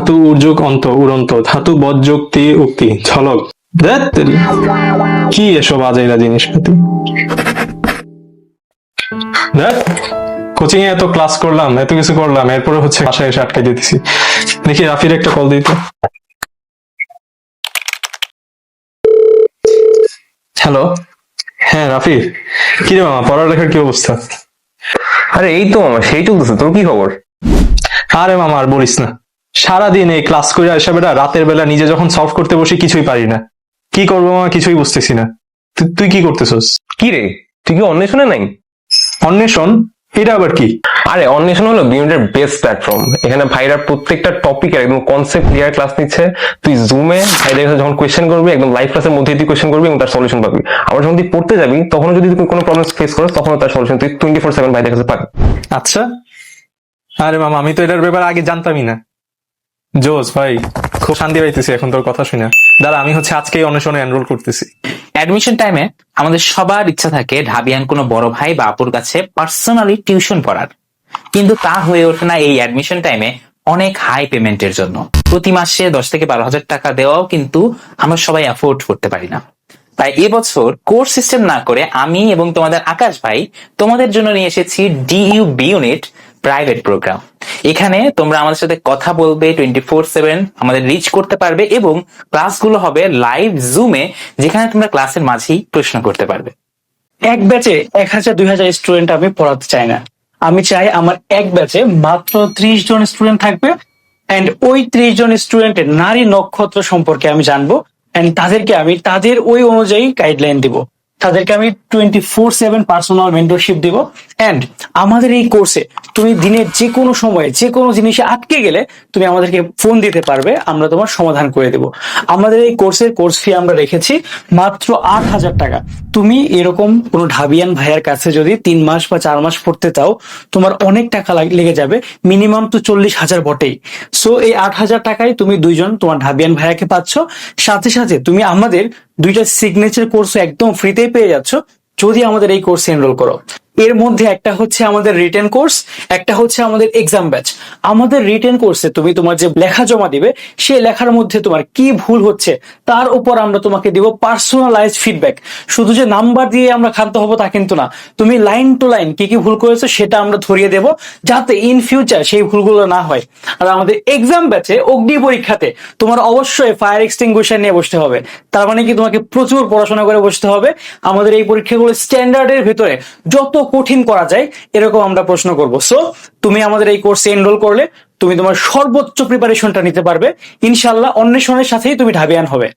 ধাতু উর্যোগ অন্ত উড়ন্ত ধাতু বজ্যোগ তি উক্তি ঝলক। কি এসব আজাইরা জিনিসপাতি কোচিং এ এত ক্লাস করলাম এত কিছু করলাম এরপরে হচ্ছে বাসায় এসে আটকে দিতেছি। দেখি রাফির একটা কল দিতে হ্যালো? হ্যাঁ রাফি কি রে মামা পড়ালেখার কি অবস্থা? আরে এই তো মামা সেই চলতেছে তোর কি খবর? আরে মামা আর বলিস না। সারাদিন এই ক্লাস করে আসা বেটা রাতের বেলা নিজে যখন সলভ করতে বসি কিছুই পারি না। কি করব আমার কিছুই বুঝতেছি না। তুই কি করতেছস? কি রে? তুই কি অন্বেষণে নাই? অন্বেষণ? এটা আবার কি? আরে অন্বেষণ হলো বিউনিটের বেস্ট প্ল্যাটফর্ম এখানে ভাইরা প্রত্যেকটা টপিকের একদম কনসেপ্ট ক্লিয়ার ক্লাস নিচ্ছে। তুই জুমে ভাইদের কাছে যখন কোয়েশ্চেন করবি একদম লাইভ ক্লাসের মধ্যে তুই কোয়েশ্চেন করবি এবং তার সলিউশন পাবি। আবার যখন তুই পড়তে যাবি তখন যদি তুই কোনো প্রবলেম ফেস করিস তখন তার সলিউশন তুই টোয়েন্টি ফোর সেভেন ভাইদের কাছে পাবি। আচ্ছা। আরে মামা আমি তো এটার ব্যাপারে আগে জানতামই না। জোস, ভাই, খুব শান্তি পাইতেছি এখন তোর কথা শুনে। দাদা আমি হচ্ছে আজকেই অন্বেষণে এনরোল করতেছি। অ্যাডমিশন টাইমে আমাদের সবার ইচ্ছা থাকে ঢাবিয়ান কোনো বড় ভাই বা আপুর কাছে পার্সোনালি টিউশন পড়ার। কিন্তু তা হয়ে ওঠে না এই অ্যাডমিশন টাইমে অনেক হাই পেমেন্টের জন্য। প্রতি মাসে দশ থেকে বারো হাজার টাকা দেওয়াও কিন্তু আমরা সবাই অ্যাফোর্ড করতে পারি না। তাই এবছর কোর্স সিস্টেম না করে আমি এবং তোমাদের আকাশ ভাই তোমাদের জন্য নিয়ে এসেছি DU B unit private program এখানে তোমরা আমাদের সাথে কথা বলবে টোয়েন্টি ফোর সেভেন আমাদের রিচ করতে পারবে এবং ক্লাসগুলো হবে লাইভ জুমে যেখানে তোমরা ক্লাসের মাঝেই প্রশ্ন করতে পারবে। এক ব্যাচে এক হাজার দুই হাজার স্টুডেন্ট আমি পড়াতে চাই না। আমি চাই আমার এক ব্যাচে মাত্র ত্রিশ জন স্টুডেন্ট থাকবে অ্যান্ড ওই ত্রিশ জন স্টুডেন্টের নারী নক্ষত্র সম্পর্কে আমি জানব এন্ড তাদেরকে আমি, তাদের ওই অনুযায়ী গাইডলাইন দিব। তাদেরকে আমি twenty four seven personal mentorship দিব। এন্ড আমাদের এই কোর্সে তুমি দিনের যে কোনো সময়ে যে কোনো জিনিসে আটকে গেলে তুমি আমাদেরকে ফোন দিতে পারবে, আমরা তোমার সমাধান করে দেব। আমাদের এই কোর্সের কোর্স ফি আমরা রেখেছি মাত্র আট হাজার টাকা। তুমি এরকম কোনো ঢাবিয়ান ভাইয়ের কাছে যদি তিন মাস বা চার মাস পড়তে চাও, তোমার অনেক টাকা লেগে যাবে মিনিমাম তো চল্লিশ হাজার বটেই। সো এই আট হাজার টাকায় তুমি দুইজন তোমার ঢাবিয়ান ভাইয়াকে পাচ্ছ। সাথে সাথে তুমি আমাদের দুইটা সিগনেচার কোর্স একদম ফ্রিতেই পেয়ে যাচ্ছ যদি আমাদের এই কোর্সে এনরোল করো। এর মধ্যে একটা হচ্ছে আমাদের রিটেন কোর্স একটা হচ্ছে আমাদের এক্সাম ব্যাচ আমাদের রিটেন কোর্সে তুমি তোমার যে লেখা জমা দিবে, সেই লেখার মধ্যে তোমার কি ভুল হচ্ছে, তার উপর আমরা তোমাকে দিব পার্সোনালাইজ ফিডব্যাক শুধু যে নাম্বার দিয়ে আমরা ক্ষান্ত হব তা কিন্তু না, তুমি লাইন টু লাইন কি কি ভুল করেছ সেটা আমরা ধরিয়ে দেব, যাতে ইন ফিউচার সেই ভুলগুলো না হয়। আর আমাদের এক্সাম ব্যাচে অগ্নি পরীক্ষাতে তোমার অবশ্যই ফায়ার এক্সটিংগুইশার নিয়ে বসতে হবে। তার মানে কি তোমাকে প্রচুর পড়াশোনা করে বসতে হবে। আমাদের এই পরীক্ষাগুলো স্ট্যান্ডার্ডের ভিতরে যত কঠিন করা যায়, এরকম আমরা প্রশ্ন করব। সো তুমি আমাদের এই কোর্সে এনরোল করলে, তুমি তোমার সর্বোচ্চ প্রিপারেশনটা নিতে পারবে। ইনশাল্লাহ অন্বেষণের সাথেই তুমি ঢাবিয়ান হবে।